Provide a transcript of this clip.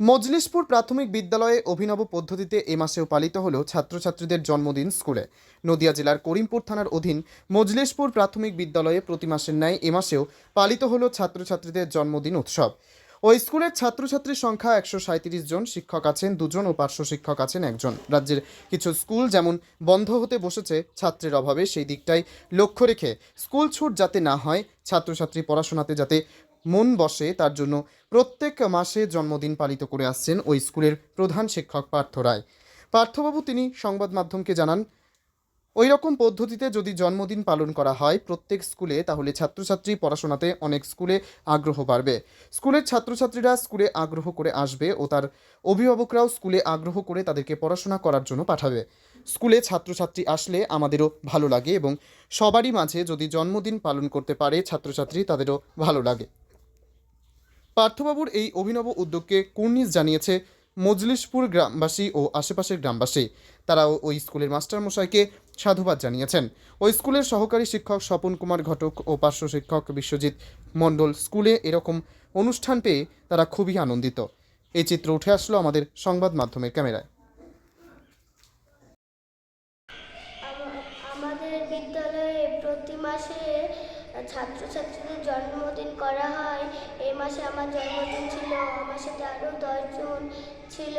মজলিশপুর প্রাথমিক বিদ্যালয়ে অভিনব পদ্ধতিতে এ মাসেও পালিত হল ছাত্রছাত্রীদের জন্মদিন স্কুলে। নদিয়া জেলার করিমপুর থানার অধীন মজলিশপুর প্রাথমিক বিদ্যালয়ে প্রতি মাসের ন্যায় এ মাসেও পালিত হল ছাত্রছাত্রীদের জন্মদিন উৎসব। ওই স্কুলের ছাত্রছাত্রীর সংখ্যা একশো সাঁত্রিশ জন, শিক্ষক আছেন দুজন ও পার্শ্ব শিক্ষক আছেন একজন। রাজ্যের কিছু স্কুল যেমন বন্ধ হতে বসেছে, ছাত্রের অভাবে সেই দিকটাই লক্ষ্য রেখে স্কুল ছুট যাতে না হয়, ছাত্রছাত্রী পড়াশোনাতে যাতে মন বসে তার জন্য প্রত্যেক মাসে জন্মদিন পালিত করে আসছেন ওই স্কুলের প্রধান শিক্ষক পার্থ রায়। পার্থবাবু তিনি সংবাদ মাধ্যমকে জানান ওই রকম পদ্ধতিতে যদি জন্মদিন পালন করা হয় প্রত্যেক স্কুলে, তাহলে ছাত্রছাত্রী পড়াশোনাতে অনেক স্কুলে আগ্রহ বাড়বে। স্কুলের ছাত্রছাত্রীরা স্কুলে আগ্রহ করে আসবে ও তার অভিভাবকরাও স্কুলে আগ্রহ করে তাদেরকে পড়াশোনা করার জন্য পাঠাবে। স্কুলে ছাত্রছাত্রী আসলে আমাদেরও ভালো লাগে এবং সবারই মাঝে যদি জন্মদিন পালন করতে পারে ছাত্রছাত্রী, তাদেরও ভালো লাগে। পার্থবাবুর এই অভিনব উদ্যোগকে কুর্নিশ জানিয়েছে মজলিশপুর গ্রামবাসী ও আশেপাশের গ্রামবাসী। তারাও ওই স্কুলের মাস্টারমশাইকে সাধুবাদ জানিয়েছেন। ওই স্কুলের সহকারী শিক্ষক স্বপন কুমার ঘটক ও পার্শ্ব শিক্ষক বিশ্বজিৎ মণ্ডল স্কুলে এরকম অনুষ্ঠান পেয়ে তারা খুবই আনন্দিত। এই চিত্র উঠে আসলো আমাদের সংবাদ মাধ্যমের ক্যামেরায়। আমাদের বিদ্যালয়ে প্রতি মাসে ছাত্রছাত্রীদের জন্মদিন করা হয়। এ মাসে আমার জন্মদিন ছিল আমার সাথে আরও দশজন ছিল।